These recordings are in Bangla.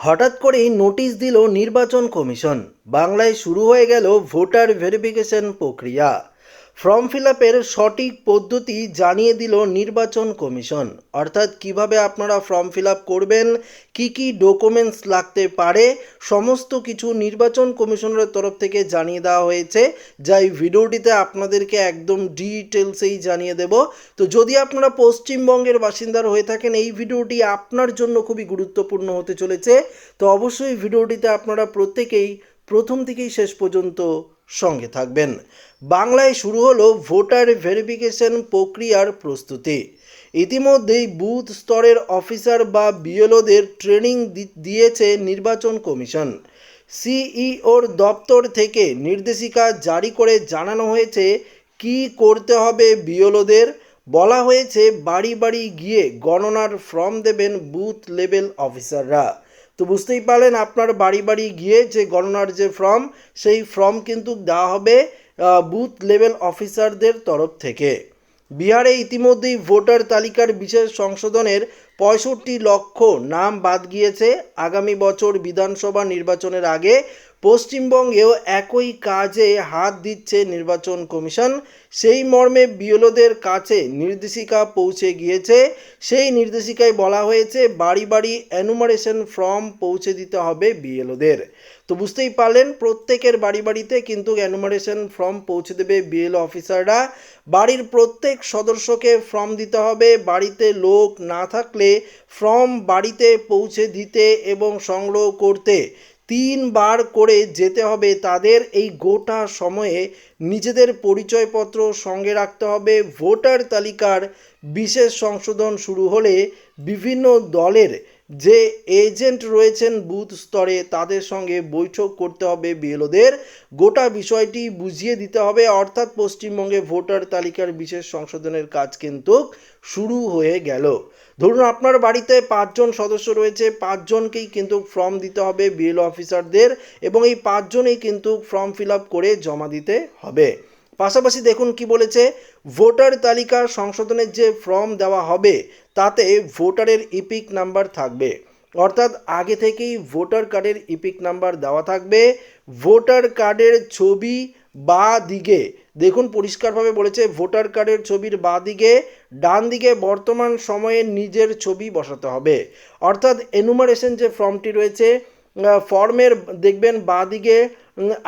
হঠাৎ করেই নোটিশ দিল নির্বাচন কমিশন। বাংলায় শুরু হয়ে গেল ভোটার ভেরিফিকেশন প্রক্রিয়া। ফর্ম ফিল আপের সঠিক পদ্ধতি জানিয়ে দিল নির্বাচন কমিশন। অর্থাৎ কীভাবে আপনারা ফর্ম ফিল আপ করবেন, কি কি ডকুমেন্টস লাগতে পারে, সমস্ত কিছু নির্বাচন কমিশনের তরফ থেকে জানিয়ে দেওয়া হয়েছে। যা এই ভিডিওটিতে আপনাদেরকে একদম ডিটেলসেই জানিয়ে দেব। তো যদি আপনারা পশ্চিমবঙ্গের বাসিন্দার হয়ে থাকেন, এই ভিডিওটি আপনার জন্য খুবই গুরুত্বপূর্ণ হতে চলেছে। তো অবশ্যই ভিডিওটিতে আপনারা প্রত্যেকেই প্রথম থেকেই শেষ পর্যন্ত সঙ্গে থাকবেন। বাংলায় শুরু হলো ভোটার ভেরিফিকেশন প্রক্রিয়ার প্রস্তুতি। ইতিমধ্যেই বুথ স্তরের অফিসার বা বিএলওদের ট্রেনিং দিয়েছে নির্বাচন কমিশন। সিইওর দপ্তর থেকে নির্দেশিকা জারি করে জানানো হয়েছে, কি করতে হবে বিএলওদের? বলা হয়েছে, বাড়ি বাড়ি গিয়ে গণনার ফর্ম দেবেন বুথ লেভেল অফিসাররা। তো বুঝতেই পারলেন আপনার বাড়ি বাড়ি গিয়ে যে গণনার যে ফর্ম, সেই ফর্ম কিন্তু দেওয়া হবে বুথ লেভেল অফিসারদের তরফ থেকে। বিহারে ইতিমধ্যেই ভোটার তালিকার বিশেষ সংশোধনের পঁয়ষট্টি লক্ষ নাম বাদ গিয়েছে। আগামী বছর বিধানসভা নির্বাচনের আগে পশ্চিমবঙ্গেও একই কাজে হাত দিচ্ছে নির্বাচন কমিশন। সেই মর্মে বিএলওদের কাছে নির্দেশিকা পৌঁছে গিয়েছে। সেই নির্দেশিকায় বলা হয়েছে, বাড়ি বাড়ি অ্যানুমারেশন ফর্ম পৌঁছে দিতে হবে বিএলওদের। তো বুঝতেই পারলেন, প্রত্যেকের বাড়ি বাড়িতে কিন্তু অ্যানুমারেশন ফর্ম পৌঁছে দেবে বিএলও অফিসাররা বাড়ির প্রত্যেক সদস্যকে ফর্ম দিতে হবে। বাড়িতে লোক না থাকলে ফর্ম বাড়িতে পৌঁছে দিতে এবং সংগ্রহ করতে। তিনবার করে যেতে হবে। তাদের এই গোটা সময়ে নিজেদের পরিচয়পত্র সঙ্গে রাখতে হবে। ভোটার তালিকার বিশেষ সংশোধন শুরু হলে বিভিন্ন দলের যে এজেন্ট রয়েছেন বুথ স্তরে, তাদের সঙ্গে বৈঠক করতে হবে বিএলওদের। গোটা বিষয়টি বুঝিয়ে দিতে হবে। অর্থাৎ পশ্চিমবঙ্গে ভোটার তালিকার বিশেষ সংশোধনের কাজ কিন্তু শুরু হয়ে গেল। ধরুন আপনার বাড়িতে পাঁচজন সদস্য রয়েছে, পাঁচজনকেই কিন্তু ফর্ম দিতে হবে বিএলও অফিসারদের এবং এই পাঁচজনেই কিন্তু ফর্ম ফিল আপ করে জমা দিতে হবে। পাশাপাশি দেখুন কি বলেছে, ভোটার তালিকা সংশোধনের যে ফর্ম দেওয়া হবে, তাতে ভোটারের ইপিক নাম্বার থাকবে। অর্থাৎ আগে থেকেই ভোটার কার্ডের ইপিক নাম্বার দেওয়া থাকবে। ভোটার কার্ডের ছবি বা দিকে, দেখুন পরিষ্কারভাবে বলেছে, ভোটার কার্ডের ছবির বা দিকে, ডান দিকে বর্তমান সময়ে নিজের ছবি বসাতে হবে। অর্থাৎ এনুমারেশন যে ফর্মটি রয়েছে ফর্মের দেখবেন বা দিকে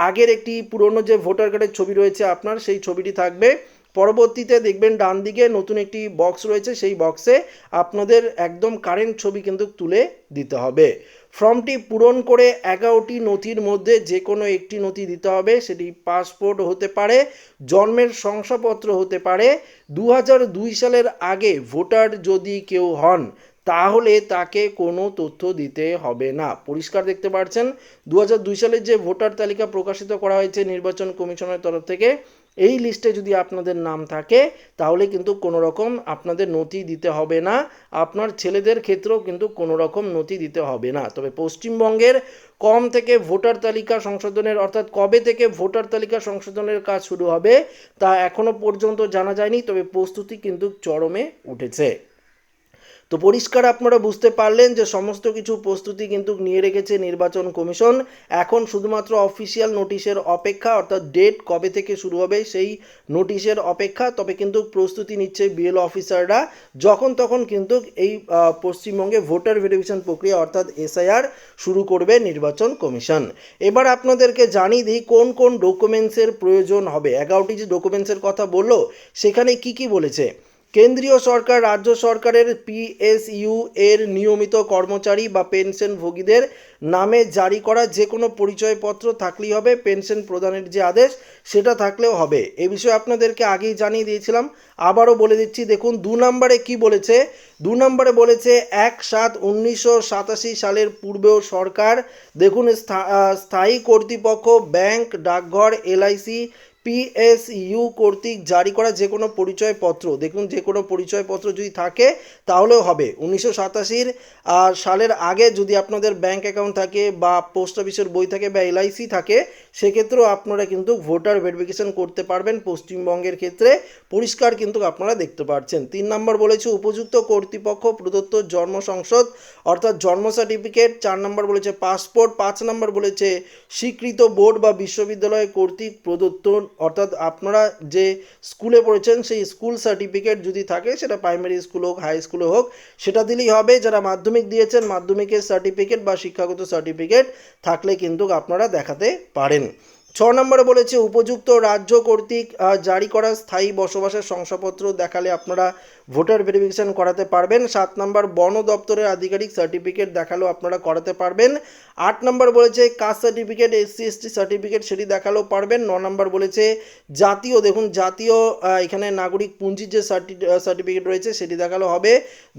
আগের একটি পুরনো যে ভোটার কার্ডের ছবি রয়েছে আপনার, সেই ছবিটি থাকবে। পরবর্তীতে দেখবেন ডান দিকে নতুন একটি বক্স রয়েছে, সেই বক্সে আপনাদের একদম কারেন্ট ছবি কিন্তু তুলে দিতে হবে। ফর্মটি পূরণ করে এগারোটি নথির মধ্যে যে কোনো একটি নথি দিতে হবে। সেটি পাসপোর্ট হতে পারে, জন্মের শংসাপত্র হতে পারে। দু সালের আগে ভোটার যদি কেউ হন তাহলে তাকে কোনো তথ্য দিতে হবে না। পরিষ্কার দেখতে পাচ্ছেন দু দুই সালের যে ভোটার তালিকা প্রকাশিত করা হয়েছে নির্বাচন কমিশনের তরফ থেকে, এই লিস্টে যদি আপনাদের নাম থাকে, তাহলে কিন্তু কোনো রকম আপনাদের নথি দিতে হবে না। আপনার ছেলেদের ক্ষেত্রেও কিন্তু কোনো রকম নথি দিতে হবে না। তবে পশ্চিমবঙ্গের কম থেকে ভোটার তালিকা সংশোধনের, অর্থাৎ কবে থেকে ভোটার তালিকা সংশোধনের কাজ শুরু হবে, তা এখনও পর্যন্ত জানা যায়নি, তবে প্রস্তুতি কিন্তু চরমে উঠেছে। তো পরিষ্কার আপনারা বুঝতে পারলেন যে সমস্ত কিছু প্রস্তুতি কিন্তু নিয়ে রেখেছে নির্বাচন কমিশন। এখন শুধুমাত্র অফিসিয়াল নোটিশের অপেক্ষা, অর্থাৎ ডেট কবে থেকে শুরু হবে সেই নোটিশের অপেক্ষা, তবে কিন্তু প্রস্তুতি নিচ্ছে বিএল অফিসাররা। যখন তখন কিন্তু এই পশ্চিমবঙ্গে ভোটার ভেরিফিকেশন প্রক্রিয়া, অর্থাৎ এসআইআর, শুরু করবে নির্বাচন কমিশন। এবার আপনাদেরকে জানিয়ে দিই কোন কোন ডকুমেন্টসের প্রয়োজন হবে। এগারোটি যে ডকুমেন্টসের কথা বলল, সেখানে কি কি বলেছে? কেন্দ্রীয় সরকার, রাজ্য সরকারের পিএসইউ এর নিয়মিত কর্মচারী বা পেনশনভোগীদের নামে জারি করা যে কোনো পরিচয়পত্র থাকলেই হবে, পেনশন প্রদানের যে আদেশ সেটা থাকলেও হবে। এ বিষয়ে আপনাদেরকে আগেই জানিয়ে দিয়েছিলাম, আবারও বলে দিচ্ছি, দেখুন, দু নম্বরে কি বলেছে? দু নম্বরে বলেছে, এক সাত উনিশশো সাতাশি সালের পূর্বেও সরকার, দেখুন, স্থায়ী কর্তৃপক্ষ, ব্যাংক, ডাকঘর এলআইসি পিএসইউ কর্তৃক জারি করা যে কোনো পরিচয়পত্র, দেখুন যে কোনো পরিচয়পত্র যদি থাকে, তাহলেও হবে। উনিশশো সাতাশির সালের আগে যদি আপনাদের ব্যাংক অ্যাকাউন্ট থাকে বা পোস্ট অফিসের বই থাকে বা এলআইসি থাকে, সেক্ষেত্রেও আপনারা কিন্তু ভোটার ভেরিফিকেশন করতে পারবেন পশ্চিমবঙ্গের ক্ষেত্রে। পরিষ্কার কিন্তু আপনারা দেখতে পাচ্ছেন তিন নম্বর বলেছে, উপযুক্ত কর্তৃপক্ষ প্রদত্ত জন্ম সংসদ অর্থাৎ জন্ম সার্টিফিকেট চার নম্বর বলেছে পাসপোর্ট পাঁচ নম্বর বলেছে, স্বীকৃত বোর্ড বা বিশ্ববিদ্যালয় কর্তৃক প্রদত্ত অর্থাৎ আপনারা যে স্কুলে পড়েছেন, সেই স্কুল সার্টিফিকেট যদি থাকে, সেটা প্রাইমারি স্কুল হোক, হাই স্কুলে হোক, সেটা দিলেই হবে। যারা মাধ্যমিক দিয়েছেন, মাধ্যমিকের সার্টিফিকেট বা শিক্ষাগত সার্টিফিকেট থাকলে কিন্তু আপনারা দেখাতে পারেন। ছ নম্বরে বলেছে, উপযুক্ত রাজ্য কর্তৃক জারি করা স্থায়ী বসবাসের শংসাপত্র দেখালে আপনারা ভোটার ভেরিফিকেশন করাতে পারবেন। সাত নম্বর বন দপ্তরের আধিকারিক সার্টিফিকেট দেখালেও আপনারা করাতে পারবেন। আট নম্বর বলেছে caste certificate SC ST certificate সেটি দেখালেও পারবেন। ন নম্বর বলেছে জাতীয়, দেখুন জাতীয় এখানে নাগরিক পুঞ্জির যে সার্টিফিকেট রয়েছে সেটি দেখালেও হবে।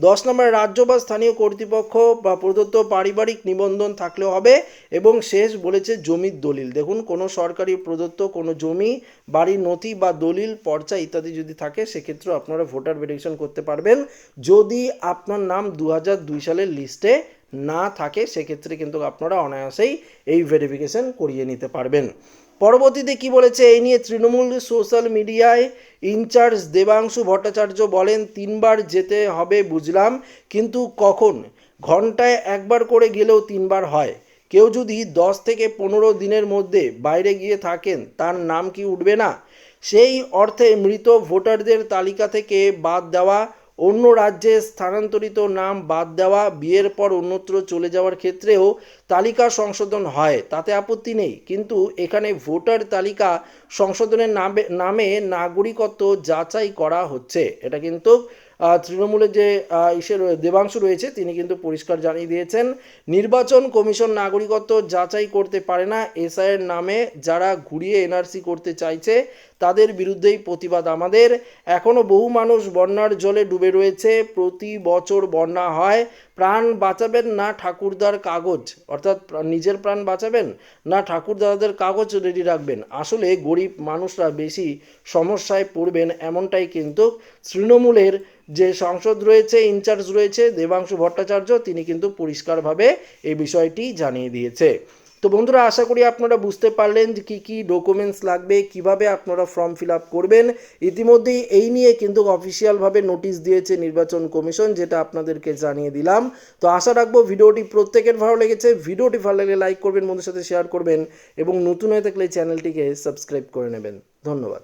দশ নম্বর রাজ্য বা স্থানীয় কর্তৃপক্ষ বা প্রদত্ত পারিবারিক নিবন্ধন থাকলেও হবে এবং শেষ বলেছে জমির দলিল। দেখুন কোনো সরকারি প্রদত্ত কোনো জমি, বাড়ির নথি বা দলিল, পর্চা ইত্যাদি যদি থাকে, সেক্ষেত্রেও আপনারা ভোটার ভেরিফিকেশন করতে পারবেন। যদি আপনার নাম দু দুই সালের লিস্টে না থাকে, সেক্ষেত্রে কিন্তু আপনারা অনায়াসেই এই ভেরিফিকেশন করিয়ে নিতে পারবেন। পরবর্তীতে কি বলেছে? এই নিয়ে তৃণমূল সোশ্যাল মিডিয়ায় ইনচার্জ দেবাংশু ভট্টাচার্য বলেন, তিনবার যেতে হবে বুঝলাম, কিন্তু কখন? ঘন্টায় একবার করে গেলেও তিনবার হয়। কেউ যদি দশ থেকে পনেরো দিনের মধ্যে বাইরে গিয়ে থাকেন, তার নাম কি উঠবে না? সেই অর্থে মৃত ভোটারদের তালিকা থেকে বাদ দেওয়া, অন্য রাজ্যে স্থানান্তরিত নাম বাদ দেওয়া, বিয়ের পর অন্যত্র চলে যাওয়ার ক্ষেত্রেও তালিকা সংশোধন হয়, তাতে আপত্তি নেই। কিন্তু এখানে ভোটার তালিকা সংশোধনের নামে নামে নাগরিকত্ব যাচাই করা হচ্ছে। এটা কিন্তু তৃণমূলের যে ইসে দেবাংশু রয়েছে, তিনি কিন্তু পরিষ্কার জানিয়ে দিয়েছেন, নির্বাচন কমিশন নাগরিকত্ব যাচাই করতে পারে না এসআইয়ের নামে যারা ঘুরিয়ে এনআরসি করতে চাইছে তাদের বিরুদ্ধেই প্রতিবাদ। আমাদের এখনও বহু মানুষ বন্যার জলে ডুবে রয়েছে। প্রতি বছর বন্যা হয়। প্রাণ বাঁচাবেন না ঠাকুরদার কাগজ। অর্থাৎ নিজের প্রাণ বাঁচাবেন না ঠাকুরদাদাদের কাগজ রেডি রাখবেন। আসলে গরিব মানুষরা বেশি সমস্যায় পড়বেন এমনটাই কিন্তু তৃণমূলের যে সংসদ রয়েছে, ইনচার্জ রয়েছে দেবাংশু ভট্টাচার্য, তিনি কিন্তু পরিষ্কারভাবে এই বিষয়টি জানিয়ে দিয়েছে। তো বন্ধুরা, আশা করি আপনারা বুঝতে পারলেন যে কী কী ডকুমেন্টস লাগবে, কীভাবে আপনারা ফর্ম ফিল আপ করবেন। ইতিমধ্যেই এই নিয়ে কিন্তু অফিসিয়ালভাবে নোটিশ দিয়েছে নির্বাচন কমিশন, যেটা আপনাদেরকে জানিয়ে দিলাম। তো আশা রাখব ভিডিওটি প্রত্যেকের ভালো লেগেছে। ভিডিওটি ভালো লাগলে লাইক করবেন বন্ধুর সাথে শেয়ার করবেন, এবং নতুন হয়ে থাকলে চ্যানেলটিকে সাবস্ক্রাইব করে নেবেন। ধন্যবাদ।